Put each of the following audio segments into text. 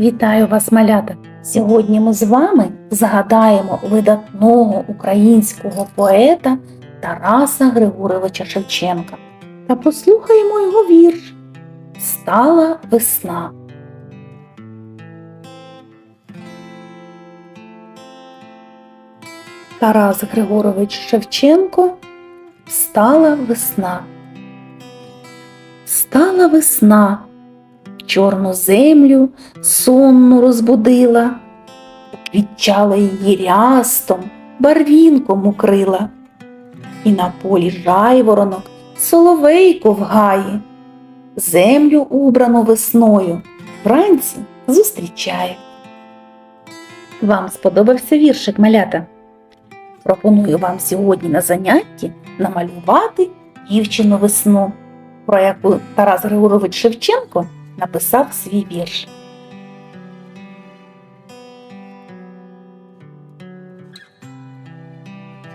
Вітаю вас, малята! Сьогодні ми з вами згадаємо видатного українського поета Тараса Григоровича Шевченка та послухаємо його вірш Стала весна. Тарас Григорович Шевченко Стала весна. Стала весна, чорну землю сонну розбудила, Відчала її рястом, барвінком укрила, і на полі жайворонок соловейко в гаї, землю убрану весною вранці зустрічає. Вам сподобався віршик малята? Пропоную вам сьогодні на занятті намалювати дівчину весну, про яку Тарас Григорович Шевченко написав свій вірш.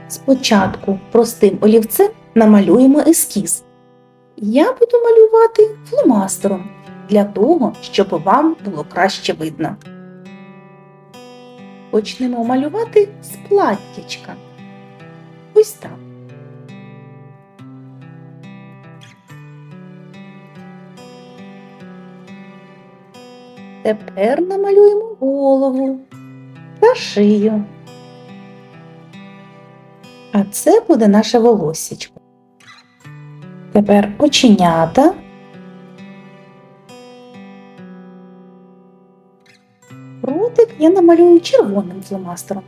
Спочатку простим олівцем намалюємо ескіз. Я буду малювати фломастером для того, щоб вам було краще видно. Почнемо малювати з платтячка. Ось так. Тепер намалюємо голову та шию. А це буде наше волоссячко. Тепер оченята. Ротик я намалюю червоним фломастером.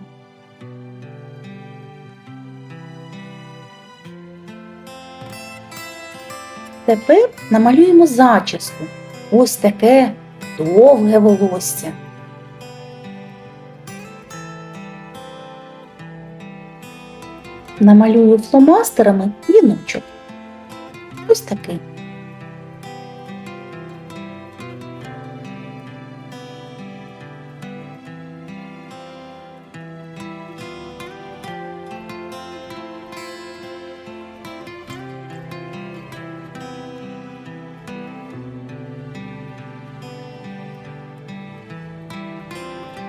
Тепер намалюємо зачіску. Ось таке довге волосся. Намалюю фломастерами віночок. Ось такий.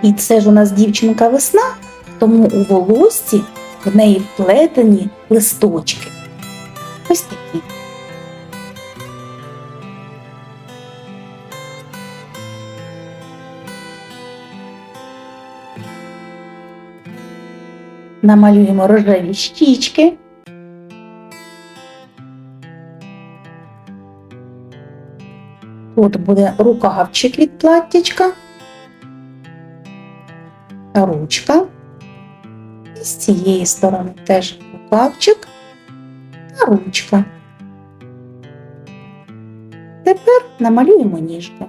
І це ж у нас дівчинка весна, тому у волосці в неї вплетені листочки. Ось такі. Намалюємо рожеві щічки. Тут буде рукавчик від платтячка ручка. І з цієї сторони теж рукавчик та ручка. Тепер намалюємо ніжки.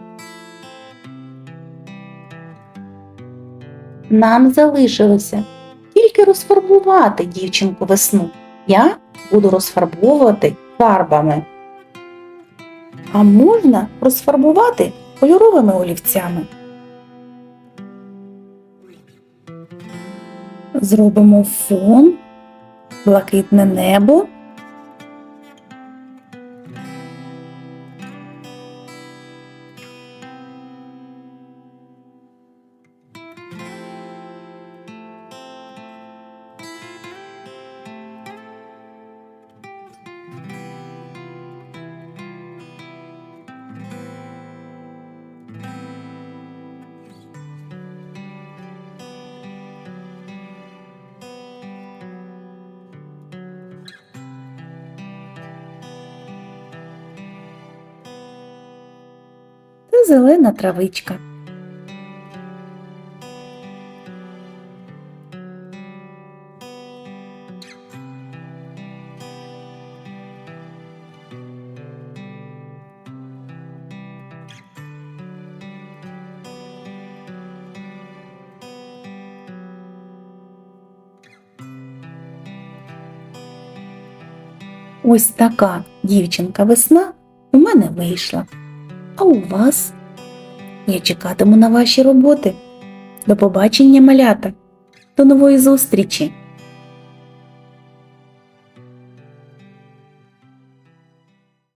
Нам залишилося тільки розфарбувати дівчинку весну. Я буду розфарбовувати фарбами. А можна розфарбувати кольоровими олівцями. Зробимо фон, блакитне небо. Зелена травичка. Ось така дівчинка весна у мене вийшла. А у вас? Я чекатиму на ваші роботи. До побачення, малята. До нової зустрічі!